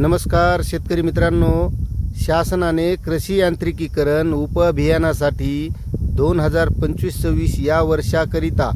नमस्कार शेतकरी मित्रांनो. शासनाने कृषी यांत्रिकीकरण उपअभियानासाठी दोन हजार पंचवीस सव्वीस या वर्षाकरिता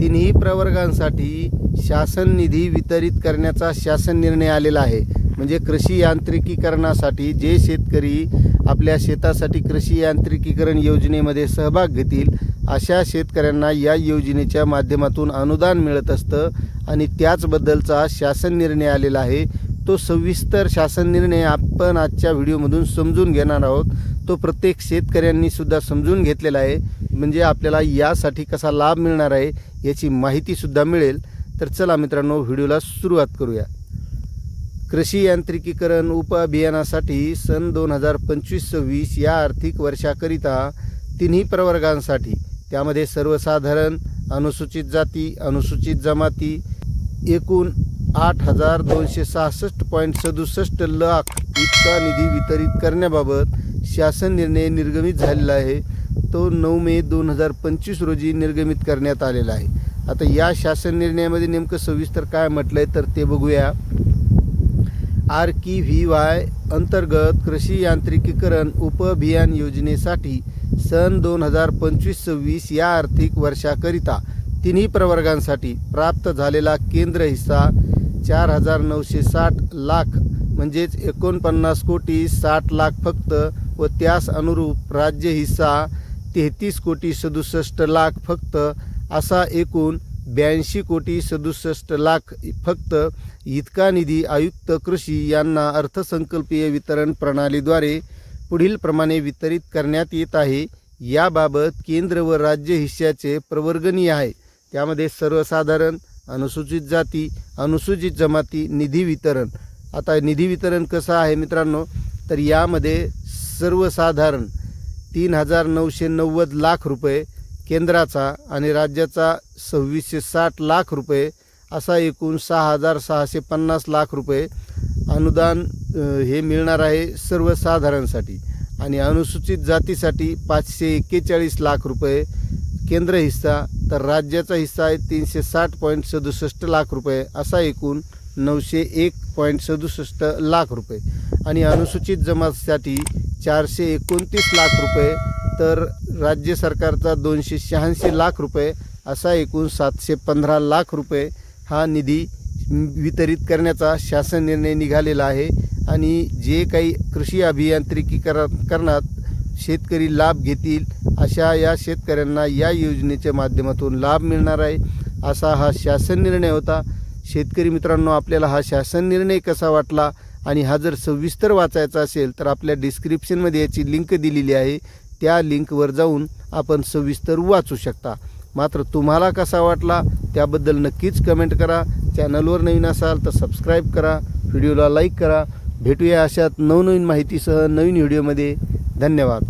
तिन्ही प्रवर्गांसाठी शासन निधी वितरित करण्याचा शासन निर्णय आलेला आहे. म्हणजे कृषी यांत्रिकीकरणासाठी जे शेतकरी आपल्या शेतासाठी कृषी यांत्रिकीकरण योजनेमध्ये सहभाग घेतील अशा शेतकऱ्यांना या योजनेच्या माध्यमातून अनुदान मिळत असतं आणि त्याचबद्दलचा शासन निर्णय आलेला आहे. तो सविस्तर शासन निर्णय आपण आजच्या व्हिडिओमधून समजून घेणार आहोत. तो प्रत्येक शेतकऱ्यांनी सुद्धा समजून घेतलेला आहे. म्हणजे आपल्याला यासाठी कसा लाभ मिळणार आहे याची माहितीसुद्धा मिळेल. तर चला मित्रांनो व्हिडिओला सुरुवात करूया. कृषी यांत्रिकीकरण उप अभियानासाठी सन दोन हजार पंचवीस सव्वीस या आर्थिक वर्षाकरिता तिन्ही प्रवर्गांसाठी त्यामध्ये सर्वसाधारण अनुसूचित जाती अनुसूचित जमाती एकूण आठ हजार दोनशे सहासष्ट पॉईंट सदुसष्ट लाख इतका निधी वितरित करण्याबाबत शासन निर्णय निर्गमित झालेला आहे. तो नऊ मे दोन हजार पंचवीस रोजी निर्गमित करण्यात आलेला आहे. आता या शासन निर्णयामध्ये नेमकं सविस्तर काय म्हटलं आहे तर ते बघूया. आर की व्ही वाय अंतर्गत कृषी यांत्रिकीकरण उपअभियान योजनेसाठी सन दोन हजार पंचवीस सव्वीस या आर्थिक वर्षाकरिता तिन्ही प्रवर्गांसाठी प्राप्त झालेला केंद्र हिस्सा चार हजार नऊशे साठ लाख म्हणजेच एकोणपन्नास कोटी साठ लाख फक्त व त्यास अनुरूप राज्य हिस्सा तेहतीस कोटी सदुसष्ट लाख फक्त असा एकूण ब्याऐंशी कोटी सदुसष्ट लाख फक्त इतका निधी आयुक्त कृषी यांना अर्थसंकल्पीय वितरण प्रणालीद्वारे पुढीलप्रमाणे वितरित करण्यात येत आहे. याबाबत केंद्र व राज्य हिस्स्याचे प्रवर्गणी आहे. त्यामध्ये सर्वसाधारण अनुसूचित जाती अनुसूचित जमाती निधी वितरण. आता निधी वितरण कसं आहे मित्रांनो? तर यामध्ये सर्वसाधारण तीन हजार नऊशे नव्वद लाख रुपये केंद्राचा आणि राज्याचा सव्वीसशे साठ लाख रुपये असा एकूण सहा हजार सहाशे पन्नास लाख रुपये अनुदान हे मिळणार आहे सर्वसाधारणसाठी. आणि अनुसूचित जातीसाठी पाचशे एक्केचाळीस लाख रुपये केंद्र हिस्सा तर राज्याचा हिस्सा आहे तीनशे साठ पॉईंट सदुसष्ट लाख रुपये असा एकूण नऊशे एक पॉईंट सदुसष्ट लाख रुपये. आणि अनुसूचित जमातीसाठी चारशे एकोणतीस लाख रुपये तर राज्य सरकारचा दोनशे शहाऐंशी लाख रुपये असा एकूण सातशे पंधरा लाख रुपये हा निधी वितरित करण्याचा शासन निर्णय निघालेला आहे. आणि जे काही कृषी अभियांत्रिकीकरण करणात शेतकरी लाभ घेतील अशा या शेतकऱ्यांना या योजनेच्या माध्यमातून लाभ मिळणार आहे असा हा शासन निर्णय होता. शेतकरी मित्रांनो आपल्याला हा शासन निर्णय कसा वाटला आणि हा जर सविस्तर वाचायचा असेल तर आपल्या डिस्क्रिप्शनमध्ये याची लिंक दिलेली आहे. त्या लिंकवर जाऊन आपण सविस्तर वाचू शकता. मात्र तुम्हाला कसा वाटला त्याबद्दल नक्कीच कमेंट करा. चॅनलवर नवीन असाल तर सबस्क्राईब करा व्हिडिओला लाईक करा. भेटूया अशात नवनवीन माहितीसह नवीन व्हिडिओमध्ये. धन्यवाद